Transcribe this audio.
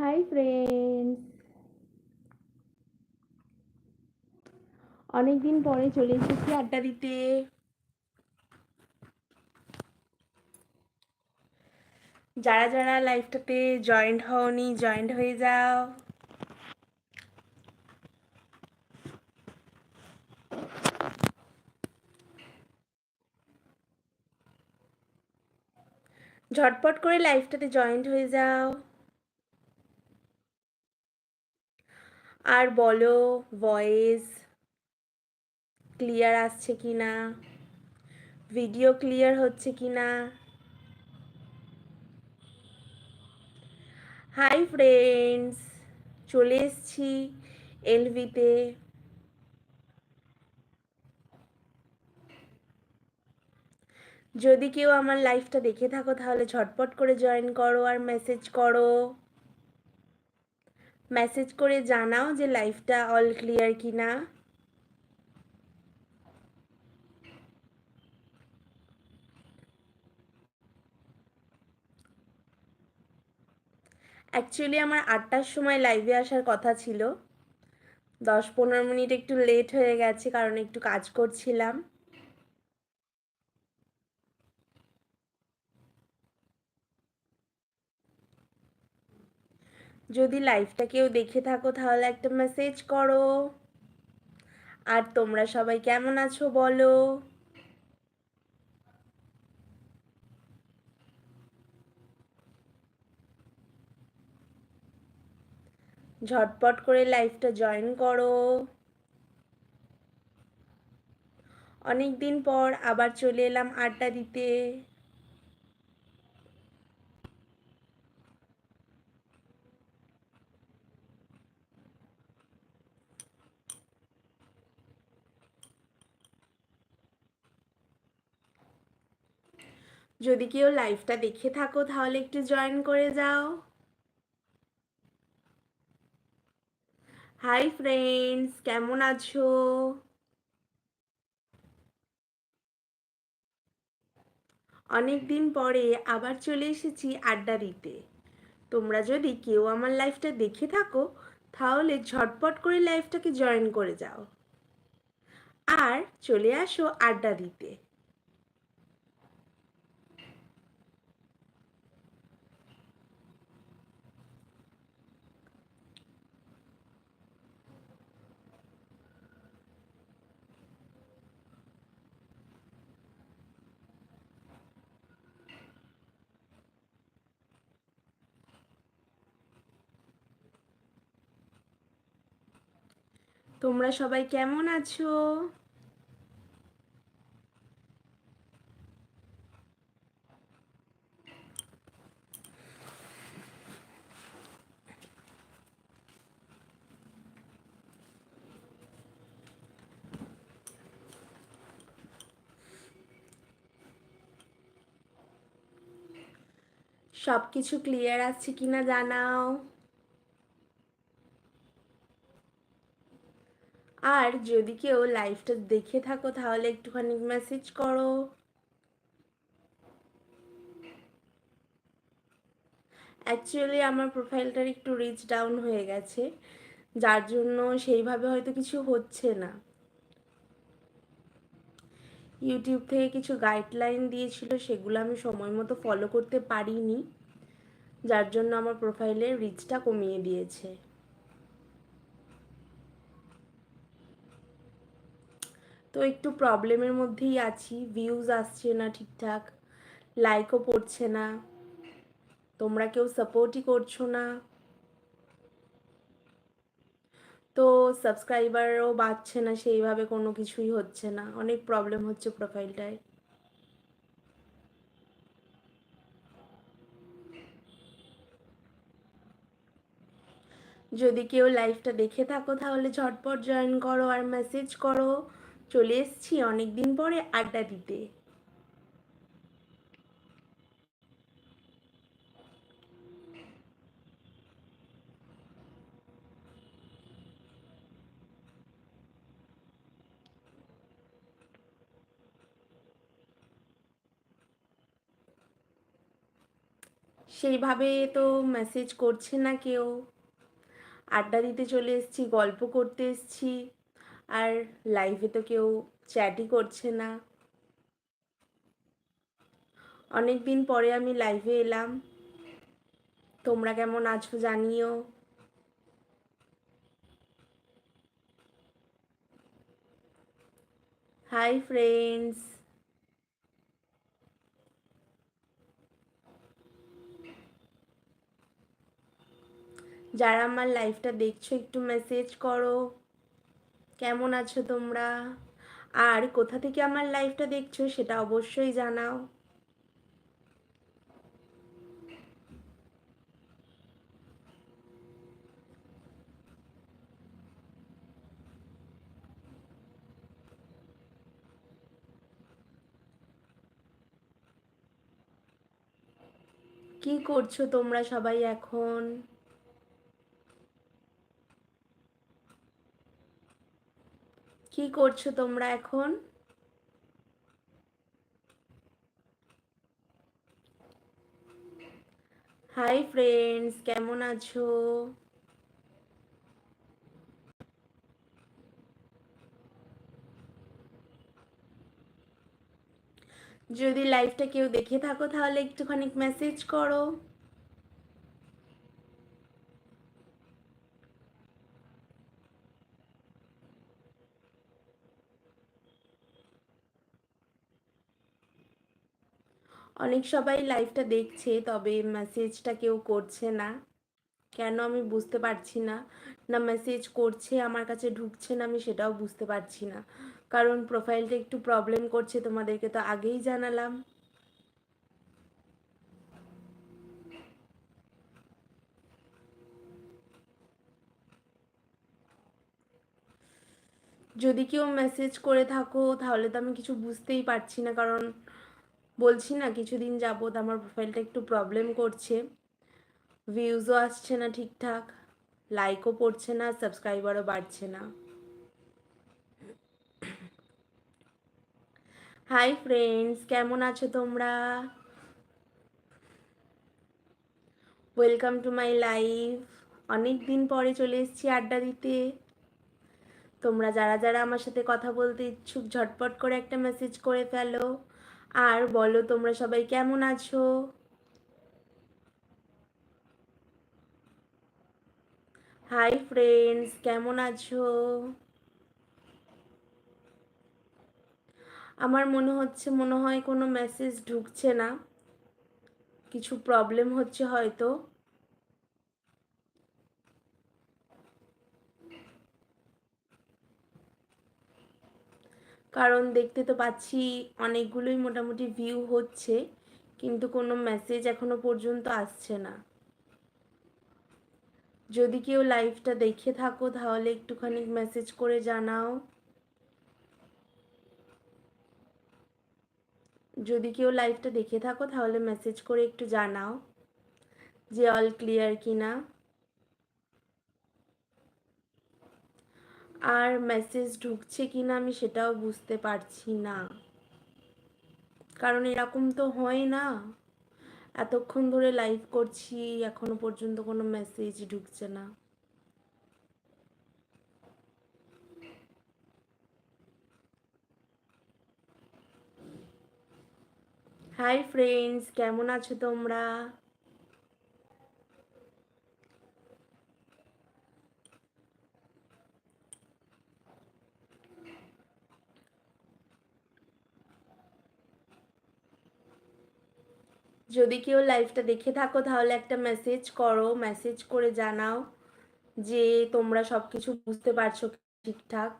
Hi friends অনেকদিন পরে চলে এসেছি আড্ডা দিতে। যারা যারা লাইফটাতে জয়েন্ট হওনি জয়েন্ট হয়ে যাও। ঝটপট করে লাইফটাতে জয়েন্ট হয়ে যাও। আর বলো ভয়েস ক্লিয়ার আসছে কি না? ভিডিও ক্লিয়ার হচ্ছে কি না? হাই ফ্রেন্ডস চলে এসছি এলভিতে যদি কেউ আমার লাইফটা দেখে থাকো, তাহলে ঝটপট করে জয়েন করো আর মেসেজ করো। মেসেজ করে জানাও যে লাইফটা অল ক্লিয়ার কি না অ্যাকচুয়ালি আমার আটটার সময় লাইভে আসার কথা ছিল। দশ পনেরো মিনিট একটু লেট হয়ে গেছে, কারণ একটু কাজ করছিলাম। যদি লাইভটা কেউ দেখে থাকো, তাহলে একটা মেসেজ করো। আর তোমরা সবাই কেমন আছো বলো? ঝটপট করে লাইফটা জয়েন করো। অনেক দিন পর আবার চলে এলাম আড্ডা দিতে। যদি কেউ লাইভটা দেখে থাকো, তাহলে একটু জয়েন করে যাও। হাই ফ্রেন্ডস কেমন আছো? অনেক দিন পরে আবার চলে এসেছি আড্ডা দিতে। তোমরা যদি কেউ আমার লাইফটা দেখে থাকো, তাহলে ঝটপট করে লাইফটাকে জয়েন করে যাও। আর চলে আসো আড্ডা দিতে। তোমরা সবাই কেমন আছো? সব কিছু ক্লিয়ার আছে কিনা জানাও। আর যদি কেউ লাইভটা দেখে থাকো, তাহলে একটুখানি মেসেজ করো। অ্যাকচুয়ালি আমার প্রোফাইলটার একটু রিচ ডাউন হয়ে গেছে, যার জন্য সেইভাবে হয়তো কিছু হচ্ছে না। ইউটিউব থেকে কিছু গাইডলাইন দিয়েছিল, সেগুলো আমি সময় মতো ফলো করতে পারিনি, যার জন্য আমার প্রোফাইলের রিচটা কমিয়ে দিয়েছে। তো একটু প্রবলেমের মধ্যেই আছি। ভিউজ আসছে না ঠিকঠাক লাইকও পড়ছে না, তোমরা কেউ সাপোর্টই করছ না। তো সাবস্ক্রাইবারও বাড়ছে না, সেইভাবে কোনো কিছুই হচ্ছে না। অনেক প্রবলেম হচ্ছে প্রোফাইলটায় যদি কেউ লাইভটা দেখে থাকো, তাহলে ঝটপট জয়েন করো আর মেসেজ করো। চলে এসছি অনেকদিন পরে আড্ডা দিতে। সেইভাবে তো মেসেজ করছে না কেউ। আড্ডা দিতে চলে এসেছি, গল্প করতে এসেছি। আর লাইভে তো কেউ চ্যাটই করছে না। অনেক দিন পরে আমি লাইভে এলাম। তোমরা কেমন আছো জানিও। হাই ফ্রেন্ডস যারা আমার লাইফটা দেখছ, একটু মেসেজ করো। কেমন আছো তোমরা? আর কোথা থেকে আমার লাইফটা দেখছ সেটা অবশ্যই জানাও। কি করছ তোমরা সবাই এখন? কি করছ তোমরা এখন? হাই ফ্রেন্ডস কেমন আছো? যদি লাইভটা কেউ দেখে থাকো তাহলে একটুখানি মেসেজ করো। অনেক সবাই লাইভটা দেখছে, তবে মেসেজটা কেউ করছে না। কেন আমি বুঝতে পারছি না? না মেসেজ করছে, আমার কাছে ঢুকছে না, আমি সেটাও বুঝতে পারছি না। কারণ প্রোফাইলটা একটু প্রবলেম করছে, তোমাদেরকে তো আগেই জানালাম। যদি কেউ মেসেজ করে থাকো, তাহলে তো আমি কিছু বুঝতেই পারছি না, কারণ বলছি না, কিছুদিন যাবৎ আমার প্রোফাইলটা একটু প্রবলেম করছে। ভিউজও আসছে না ঠিকঠাক লাইকও পড়ছে না সাবস্ক্রাইবারও বাড়ছে না। হাই ফ্রেন্ডস কেমন আছো তোমরা? ওয়েলকাম টু মাই লাইফ অনেক দিন পরে চলে এসেছি আড্ডা দিতে। তোমরা যারা যারা আমার সাথে কথা বলতে ইচ্ছুক, ঝটপট করে একটা মেসেজ করে ফেলো। আর বলো তোমরা সবাই কেমন আছো? হাই ফ্রেন্ডস কেমন আছো? আমার মনে হচ্ছে, মনে হয় কোনো মেসেজ ঢুকছে না। কিছু প্রবলেম হচ্ছে হয়তো। কারণ দেখতে তো পাচ্ছি অনেকগুলোই মোটামুটি ভিউ হচ্ছে, কিন্তু কোনো মেসেজ এখনও পর্যন্ত আসছে না। যদি কেউ লাইভটা দেখে থাকো, তাহলে একটুখানি মেসেজ করে জানাও। যদি কেউ লাইভটা দেখে থাকো, তাহলে মেসেজ করে একটু জানাও যে অল ক্লিয়ার কিনা। আর মেসেজ ঢুকছে কি না আমি সেটাও বুঝতে পারছি না। কারণ এরকম তো হয় না। এতক্ষণ ধরে লাইভ করছি, এখনও পর্যন্ত কোনো মেসেজ ঢুকছে না। হাই ফ্রেন্ডস কেমন আছো তোমরা? যদি কেউ লাইভটা দেখে থাকো, তাহলে একটা মেসেজ করো। মেসেজ করে জানাও যে তোমরা সব কিছু বুঝতে পারছ ঠিকঠাক।